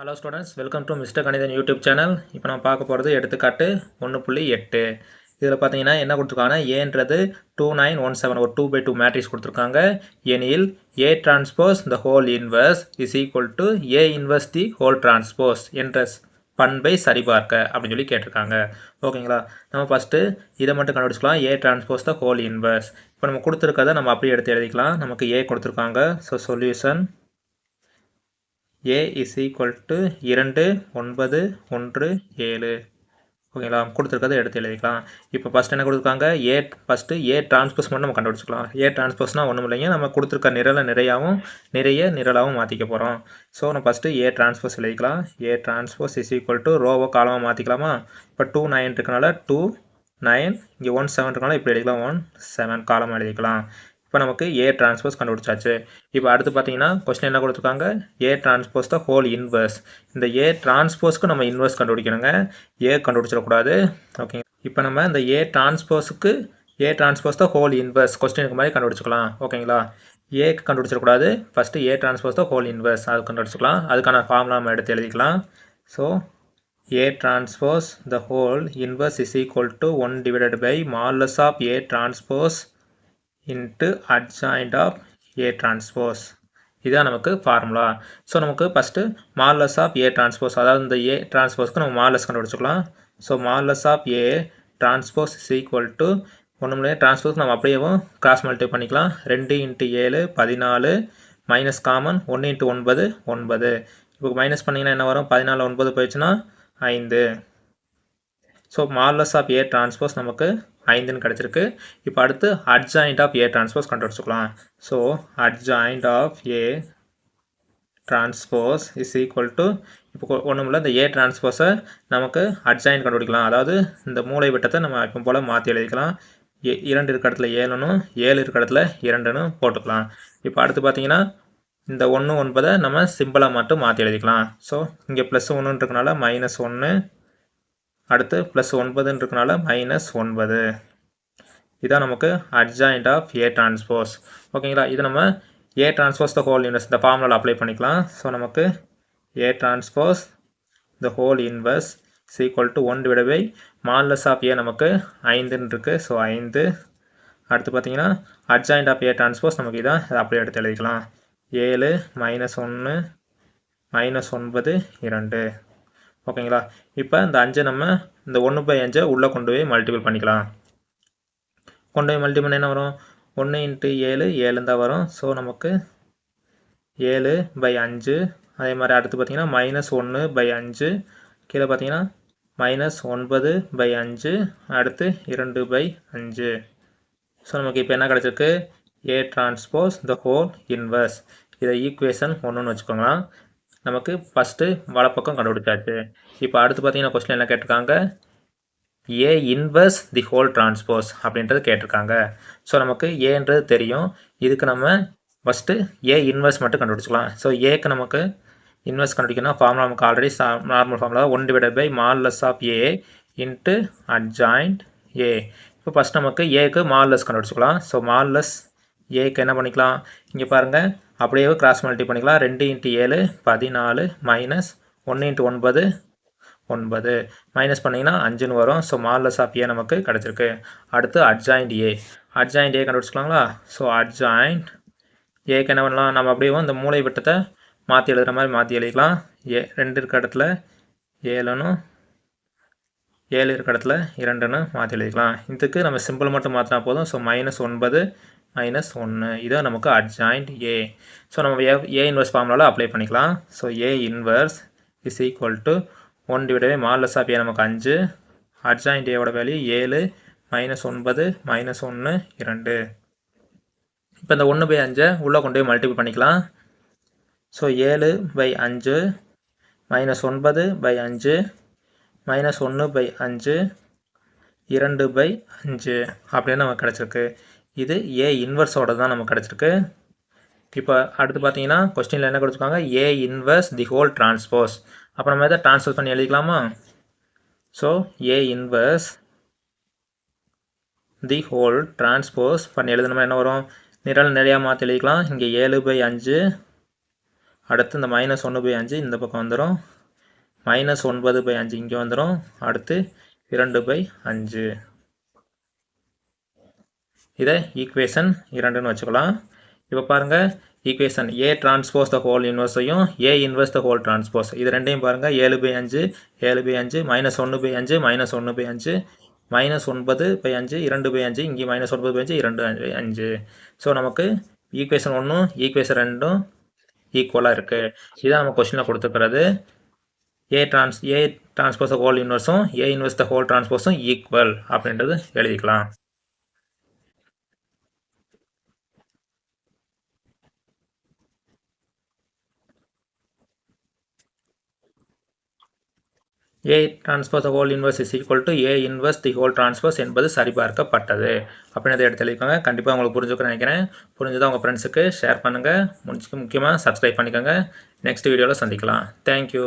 Hello students welcome to mister Kanithan YouTube channel இப்போ நம்ம பார்க்க போகிறது எடுத்துக்காட்டு ஒன்று புள்ளி எட்டு. இதில் பார்த்தீங்கன்னா என்ன கொடுத்துருக்காங்கன்னா ஏன்றது டூ நைன் ஒன் செவன் ஒரு டூ பை டூ மேட்ரிக்ஸ் கொடுத்துருக்காங்க. எனில் A transpose the whole inverse is equal to A inverse the whole transpose என்ற பண்பை சரிபார்க்க அப்படின்னு சொல்லி கேட்டிருக்காங்க. ஓகேங்களா நம்ம ஃபஸ்ட்டு இதை மட்டும் கண்டுபிடிச்சிக்கலாம். A transpose the whole inverse இப்போ நம்ம கொடுத்துருக்கதை நம்ம அப்படியே எடுத்து எழுதிக்கலாம். நமக்கு ஏ கொடுத்துருக்காங்க. So solution A is equal to இரண்டு ஒன்பது ஒன்று ஏழு. ஓகேங்களா கொடுத்துருக்கதை எடுத்து எழுதிக்கலாம். இப்போ ஃபஸ்ட் என்ன கொடுத்துருக்காங்க? ஏ ஃபஸ்ட்டு ஏ டிரான்ஸ்போஸ் மட்டும் நம்ம கண்டுபிடிச்சிக்கலாம். ஏ டிரான்ஸ்போஸ்னால் ஒன்றும் இல்லைங்க. நம்ம கொடுத்துருக்க நிரலை நிறையாவும் நிறைய நிரலாகவும் மாற்றிக்க போகிறோம் ஸோ நம்ம ஃபஸ்ட்டு ஏ டிரான்ஸ்போஸ் எழுதிக்கலாம். A transpose is equal to ரோவை காலமாக மாற்றிக்கலாமா இப்போ டூ நைன் இருக்கனால டூ நைன் இங்கே ஒன் செவன் இருக்கனால இப்படி எழுதிக்கலாம். ஒன் செவன் காலமாக எழுதிக்கலாம். இப்போ நமக்கு ஏ டிரான்ஸ்போஸ் கண்டுபிடிச்சாச்சு. இப்போ அடுத்து பார்த்தீங்கன்னா கொஸ்டின் என்ன கொடுத்துருக்காங்க? A transpose the whole inverse இந்த ஏ டிரான்ஸ்போஸ்க்கு நம்ம இன்வர்ஸ் கண்டுபிடிக்கணுங்க. ஏ கண்டுபிடிச்சிடக்கூடாது. ஓகே இப்போ நம்ம இந்த A டிரான்ஸ்போஸுக்கு A transpose the whole inverse கொஸ்டினுக்கு மாதிரி கண்டுபிடிச்சிக்கலாம். ஓகேங்களா ஏக்கு கண்டுபிடிச்சிடக்கூடாது. First A transpose the whole inverse அது கண்டுபிடிச்சிக்கலாம். அதுக்கான ஃபார்முலா நம்ம எடுத்து எழுதிக்கலாம். So A transpose the whole inverse is equal to one divided by modulus of A transpose into adjoint of A transpose இதுதான் நமக்கு ஃபார்முலா ஸோ நமக்கு first modulus of A transpose அதாவது இந்த ஏ டிரான்ஸ்போஸ்க்கு நம்ம modulus கண்டுபிடிச்சிக்கலாம். So modulus of A transpose is equal to ஒன்று முடியாது transpose நம்ம அப்படியேவும் கிராஸ் மல்டிப்ளை பண்ணிக்கலாம். ரெண்டு இன்ட்டு ஏழு பதினாலு மைனஸ் காமன் ஒன்று இன்ட்டு ஒன்பது ஒன்பது. இப்போ மைனஸ் பண்ணிங்கன்னா என்ன வரும்? பதினாலு ஒன்பது போயிடுச்சுன்னா ஐந்து. ஸோ மார்லஸ் ஆஃப் ஏ டிரான்ஸ்போஸ் நமக்கு ஐந்துன்னு கிடச்சிருக்கு. இப்போ அடுத்து adjoint of A transpose கண்டுபிடிச்சிக்கலாம் so adjoint of A transpose is equal to இப்போ ஒன்றும் இல்லை இந்த ஏ டிரான்ஸ்போஸை நமக்கு அட்ஜாயிண்ட் கண்டுபிடிக்கலாம். அதாவது இந்த மூளை விட்டத்தை நம்ம இப்போ போல் மாற்றி எழுதிக்கலாம். ஏ இரண்டு இருக்க இடத்துல ஏழுனும் ஏழு இருக்க இடத்துல இரண்டுன்னு போட்டுக்கலாம். இப்போ அடுத்து பார்த்தீங்கன்னா இந்த ஒன்று ஒன்பதை நம்ம சிம்பிளாக மட்டும் மாற்றி எழுதிக்கலாம். ஸோ இங்கே ப்ளஸ் ஒன்றுன்றதுனால இருக்கனால மைனஸ் ஒன்று அடுத்து ப்ளஸ் ஒன்பதுன்னு இருக்கனால மைனஸ் ஒன்பது. இதான் நமக்கு அட்ஜாயிண்ட் ஆஃப் ஏ டிரான்ஸ்போஸ் ஓகேங்களா இது நம்ம A transpose the whole inverse இந்த ஃபார்முலாவில் அப்ளை பண்ணிக்கலாம். ஸோ நமக்கு A transpose the whole inverse is equal to one divide by modulus of A நமக்கு ஐந்துன்னு இருக்குது ஸோ ஐந்து. அடுத்து பார்த்தீங்கன்னா அட்ஜாயிண்ட் ஆஃப் ஏ டிரான்ஸ்போஸ் நமக்கு இதான் அதை அப்படியே எடுத்து எழுதிக்கலாம். ஏழு மைனஸ் ஒன்று மைனஸ் ஒன்பது இரண்டு. ஓகேங்களா? இப்போ இந்த அஞ்சை நம்ம இந்த ஒன்று பை அஞ்சை உள்ளே கொண்டு போய் மல்டிபிள் பண்ணிக்கலாம். கொண்டு போய் மல்டிபிள் பண்ண என்ன வரும்? ஒன்று இன்ட்டு ஏழு ஏழுந்தான் தான் வரும். ஸோ நமக்கு ஏழு பை அஞ்சு அதே மாதிரி அடுத்து பார்த்தீங்கன்னா மைனஸ் ஒன்று பை அஞ்சு கீழே பார்த்தீங்கன்னா மைனஸ் ஒன்பது பை அஞ்சு அடுத்து இரண்டு பை அஞ்சு. ஸோ நமக்கு இப்போ என்ன கிடச்சிருக்கு? A transpose the whole inverse இதை ஈக்குவேஷன் ஒன்றுன்னு வச்சுக்கோங்களேன். நமக்கு ஃபஸ்ட்டு வலப்பக்கம் கண்டுபிடிச்சாச்சு. இப்போ அடுத்து பார்த்தீங்கன்னா கொஸ்டின் என்ன கேட்டிருக்காங்க? A inverse the whole transpose அப்படின்றது கேட்டிருக்காங்க. ஸோ நமக்கு ஏன்றது தெரியும். இதுக்கு நம்ம ஃபஸ்ட்டு ஏ இன்வர்ஸ் மட்டும் கண்டுபிடிச்சிக்கலாம். ஸோ ஏக்கு நமக்கு இன்வெஸ்ட் கண்டுபிடிக்கணும் ஃபார்முலா நமக்கு already normal formula one divide by modulus of A into adjoint A இப்போ ஃபஸ்ட் நமக்கு ஏக்கு மால்லஸ் கண்டுபிடிச்சிக்கலாம். ஸோ மால்லஸ் ஏக்கு என்ன பண்ணிக்கலாம்? இங்கே பாருங்கள் அப்படியே கிராஸ் மல்டி பண்ணிக்கலாம். ரெண்டு இன்ட்டு ஏழு பதினாலு மைனஸ் ஒன்று இன்ட்டு ஒன்பது ஒன்பது. மைனஸ் பண்ணிங்கன்னா அஞ்சுன்னு வரும். ஸோ மாலஸ் ஆஃப் ஏ நமக்கு கிடச்சிருக்கு. அடுத்து அட்ஜாயிண்ட் ஏ அட்ஜாயிண்ட் ஏ கண்டுபிடிச்சிக்கலாங்களா? ஸோ அட்ஜாயிண்ட் ஏக்கு என்ன பண்ணலாம்? நம்ம அப்படியே இந்த மூளை விட்டத்தை மாற்றி எழுதுகிற மாதிரி மாற்றி எழுதிக்கலாம். ஏ ரெண்டு இருக்க இடத்துல ஏழுன்னு ஏழு இருக்க இடத்துல இரண்டுன்னு மாற்றி எழுதிக்கலாம். இதுக்கு நம்ம சிம்பிள் மட்டும் மாற்றினா போதும். ஸோ மைனஸ் ஒன்பது மைனஸ் ஒன்று இதான் நமக்கு அட்ஜாயிண்ட் ஏ ஸோ நம்ம ஏ ஏ இன்வர்ஸ் ஃபார்முலாவில் அப்ளை பண்ணிக்கலாம். So A inverse is equal to one divide modulus of A நமக்கு அஞ்சு. அட்ஜாயிண்ட் ஏவோட வேல்யூ ஏழு மைனஸ் ஒன்பது மைனஸ் ஒன்று இரண்டு. இப்போ இந்த ஒன்று பை அஞ்சை உள்ளே கொண்டு போய் மல்டிபிள் பண்ணிக்கலாம். ஸோ ஏழு பை அஞ்சு மைனஸ் ஒன்பது பை அஞ்சு மைனஸ் ஒன்று பை அஞ்சு இரண்டு பை அஞ்சு அப்படின்னு நமக்கு கிடச்சிருக்கு. இது ஏ இன்வர்ஸோட தான் நமக்கு கிடச்சிருக்கு. இப்போ அடுத்து பார்த்தீங்கன்னா கொஸ்டினில் என்ன கொடுத்துருக்காங்க? A inverse the whole transpose அப்போ நம்ம எதாவது டிரான்ஸ்போஸ் பண்ணி எழுதிக்கலாமா? So A inverse the whole transpose பண்ணி எழுதணுமா என்ன வரும்? நிரல் நிறையா மாற்றி எழுதிக்கலாம். இங்கே ஏழு பை அஞ்சு அடுத்து இந்த மைனஸ் ஒன்று பை அஞ்சு இந்த பக்கம் வந்துடும் மைனஸ் ஒன்பது பை அஞ்சு இங்கே வந்துடும் அடுத்து இரண்டு பை அஞ்சு. இதை ஈக்குவேஷன் இரண்டுன்னு வச்சுக்கலாம். இப்போ பாருங்கள் equation A transpose the whole இன்வர்ஸையும் A inverse the whole transpose இது ரெண்டையும் பாருங்கள் ஏழு பை அஞ்சு ஏழு பை அஞ்சு மைனஸ் ஒன்று பை அஞ்சு மைனஸ் ஒன்று பை அஞ்சு மைனஸ் ஒன்பது பை அஞ்சு இரண்டு பை அஞ்சு இங்கே மைனஸ் ஒன்பது பை அஞ்சு இரண்டு அஞ்சு அஞ்சு. ஸோ நமக்கு ஈக்குவேஷன் ஒன்றும் ஈக்குவேஷன் ரெண்டும் ஈக்குவலாக இருக்குது இதான் நம்ம கொஸ்டினில் கொடுத்துருக்கிறது. A trans A transpose the whole இன்வர்ஸும் A inverse the whole டிரான்ஸ்போஸும் ஈக்குவல் அப்படின்றது எழுதிக்கலாம். A transpose the whole inverse is equal to A inverse the whole transpose என்பது சரிபார்க்கப்பட்டது. அப்படின்னு அதை எடுத்து எழுதிக்கோங்க. கண்டிப்பாக உங்களுக்கு புரிஞ்சுக்க நினைக்கிறேன். புரிஞ்சதை உங்கள் ஃப்ரெண்ட்ஸுக்கு ஷேர் பண்ணுங்கள் முடிச்சுக்கு முக்கியமாக சப்ஸ்கிரைப் பண்ணிக்கோங்க. நெக்ஸ்ட் வீடியோவில் சந்திக்கலாம். தேங்க்யூ